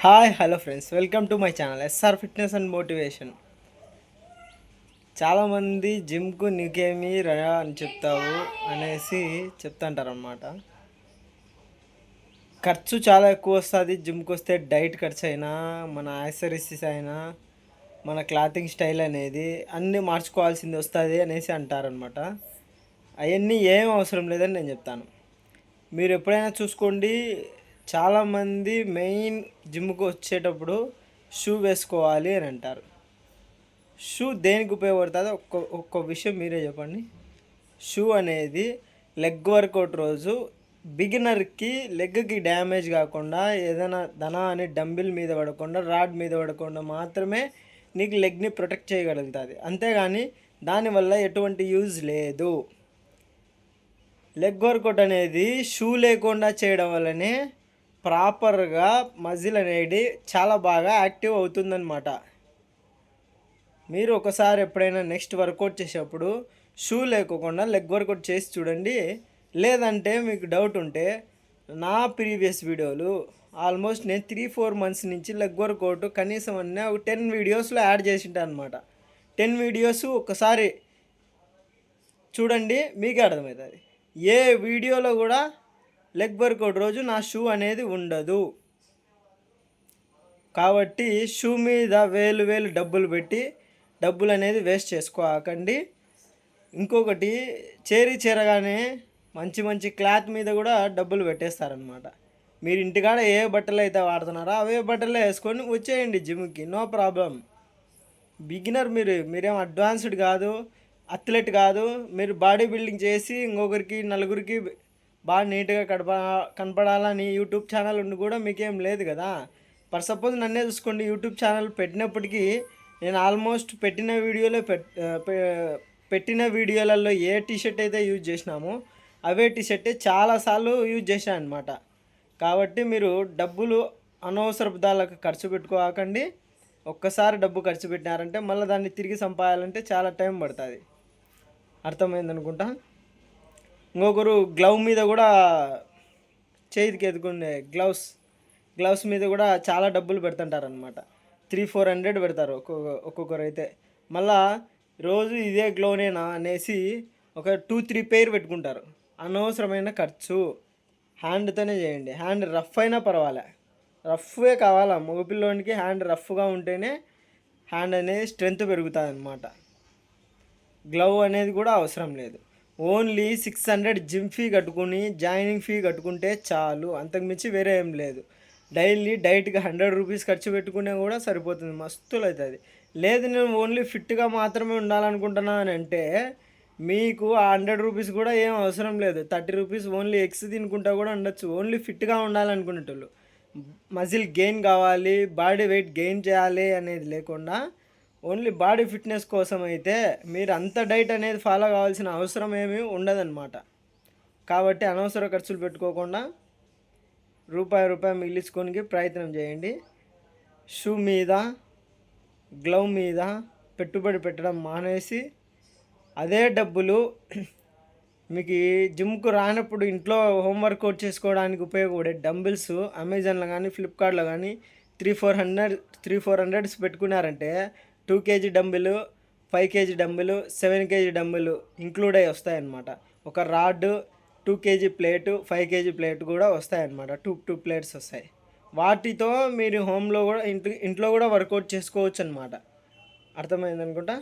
Hi hello friends. Welcome to my channel SR fitness and motivation చాలామంది జిమ్కు నీకేమి రా అని చెప్తావు అనేసి చెప్తుంటారనమాట ఖర్చు చాలా ఎక్కువ వస్తుంది. జిమ్కి వస్తే డైట్ ఖర్చు అయినా మన యాక్సరీసెస్ అయినా మన క్లాతింగ్ స్టైల్ అనేది అన్నీ మార్చుకోవాల్సింది వస్తుంది అనేసి అంటారనమాట అవన్నీ ఏం అవసరం లేదని నేను చెప్తాను. మీరు ఎప్పుడైనా చూసుకోండి చాలామంది మెయిన్ జిమ్కి వచ్చేటప్పుడు షూ వేసుకోవాలి అని అంటారు. షూ దేనికి ఉపయోగపడుతుందో? ఒక్క ఒక్క విషయం మీరే చెప్పండి. షూ అనేది లెగ్ వర్కౌట్ రోజు బిగినర్కి లెగ్కి డ్యామేజ్ కాకుండా ఏదైనా ధన అని డంబిల్ మీద పడకుండా రాడ్ మీద పడకుండా మాత్రమే నీకు లెగ్ని ప్రొటెక్ట్ చేయగలుగుతుంది. అంతేగాని దానివల్ల ఎటువంటి యూజ్ లేదు. లెగ్ వర్కౌట్ అనేది షూ లేకుండా చేయడం వల్లనే ప్రాపర్గా మజిల్ అనేది చాలా బాగా యాక్టివ్ అవుతుందన్నమాట. మీరు ఒకసారి ఎప్పుడైనా నెక్స్ట్ వర్కౌట్ చేసేటప్పుడు షూ లేకోకుండా లెగ్ వర్కౌట్ చేసి చూడండి. లేదంటే మీకు డౌట్ ఉంటే నా ప్రీవియస్ వీడియోలు ఆల్మోస్ట్ నేను త్రీ ఫోర్ మంత్స్ నుంచి లెగ్ వర్కౌట్ కనీసం అన్నీ ఒక టెన్ వీడియోస్లో యాడ్ చేసింటాను అనమాట టెన్ వీడియోస్ ఒకసారి చూడండి మీకే అర్థమవుతుంది. ఏ వీడియోలో కూడా లెగ్ వర్కౌట్ రోజు నా షూ అనేది ఉండదు. కాబట్టి షూ మీద వేలు వేలు డబ్బులు పెట్టి డబ్బులు అనేది వేస్ట్ చేసుకోకండి. ఇంకొకటి చేరి చేరగానే మంచి మంచి క్లాత్ మీద కూడా డబ్బులు పెట్టేస్తారనమాట మీరు ఇంటికాడ ఏ బట్టలు అయితే వాడుతున్నారో అవే బట్టలే వేసుకొని వచ్చేయండి జిమ్కి నో ప్రాబ్లం. బిగినర్ మీరు మీరేం అడ్వాన్స్డ్ కాదు అథ్లెట్ కాదు మీరు బాడీ బిల్డింగ్ చేసి ఇంకొకరికి నలుగురికి బాగా నీట్గా కడప కనపడాలని యూట్యూబ్ ఛానల్ ఉండి కూడా మీకేం లేదు కదా. ఫర్ సపోజ్ నన్నే చూసుకోండి యూట్యూబ్ ఛానల్ పెట్టినప్పటికీ నేను ఆల్మోస్ట్ పెట్టిన వీడియోలో పెట్టిన వీడియోలలో ఏ టీషర్ట్ అయితే యూజ్ చేసినామో అవే టీషర్టే చాలాసార్లు యూజ్ చేశాను అనమాట కాబట్టి మీరు డబ్బులు అనవసరపు దానికి ఖర్చు పెట్టుకోకండి. ఒక్కసారి డబ్బు ఖర్చు పెట్టినారంటే మళ్ళీ దాన్ని తిరిగి సంపాదాలంటే చాలా టైం పడుతుంది. అర్థమైంది అనుకుంటా ఇంకొకరు గ్లవ్ మీద కూడా చేతికి ఎదుకునే గ్లవ్స్ గ్లవ్స్ మీద కూడా చాలా డబ్బులు పెడుతుంటారనమాట త్రీ ఫోర్ హండ్రెడ్ పెడతారు ఒక్కొక్క ఒక్కొక్కరు అయితే. మళ్ళా రోజు ఇదే గ్లోనేనా అనేసి ఒక టూ త్రీ పేర్ పెట్టుకుంటారు. అనవసరమైన ఖర్చు. హ్యాండ్తోనే చేయండి. హ్యాండ్ రఫ్ అయినా పర్వాలే. రఫ్వే కావాలా? మగపిల్లోనికి హ్యాండ్ రఫ్గా ఉంటేనే హ్యాండ్ అనేది స్ట్రెంత్ పెరుగుతుంది అనమాట గ్లవ్ అనేది కూడా అవసరం లేదు. Only six hundred gym fee కట్టుకుని జాయినింగ్ ఫీ కట్టుకుంటే చాలు. అంతకుమించి వేరే ఏం లేదు. డైలీ డైట్కి హండ్రెడ్ రూపీస్ ఖర్చు పెట్టుకునే కూడా సరిపోతుంది. మస్తులు అవుతుంది లేదు నేను ఓన్లీ ఫిట్గా మాత్రమే ఉండాలనుకుంటున్నా అని అంటే మీకు ఆ హండ్రెడ్ రూపీస్ కూడా ఏం అవసరం లేదు. థర్టీ రూపీస్ ఓన్లీ ఎగ్స్ తినుకుంటా కూడా ఉండొచ్చు. ఓన్లీ ఫిట్గా ఉండాలనుకునేటోళ్ళు. మజిల్ గెయిన్ కావాలి బాడీ వెయిట్ గెయిన్ చేయాలి అనేది లేకుండా ఓన్లీ బాడీ ఫిట్నెస్ కోసం అయితే మీరు అంత డైట్ అనేది ఫాలో కావాల్సిన అవసరం ఏమీ ఉండదన్నమాట. కాబట్టి అనవసర ఖర్చులు పెట్టుకోకుండా రూపాయి రూపాయి మిగిలించుకోనికి ప్రయత్నం చేయండి. షూ మీద గ్లవ్ మీద పెట్టుబడి పెట్టడం మానేసి అదే డబ్బులు మీకు జిమ్కు రానప్పుడు ఇంట్లో హోమ్ అవుట్ చేసుకోవడానికి ఉపయోగపడే డంబుల్స్ అమెజాన్లో కానీ ఫ్లిప్కార్ట్లో కానీ three four hundred three four hundreds పెట్టుకున్నారంటే టూ కేజీ డంబులు ఫైవ్ కేజీ డంబులు సెవెన్ కేజీ డంబులు ఇంక్లూడ్ అయ్యి వస్తాయన్నమాట. ఒక rod two KG plate five KG plate కూడా వస్తాయన్నమాట. టూ టూ ప్లేట్స్ వస్తాయి. వాటితో మీరు హోమ్లో కూడా ఇంట్లో ఇంట్లో కూడా వర్కౌట్ చేసుకోవచ్చు అనమాట అర్థమైంది అనుకుంటా?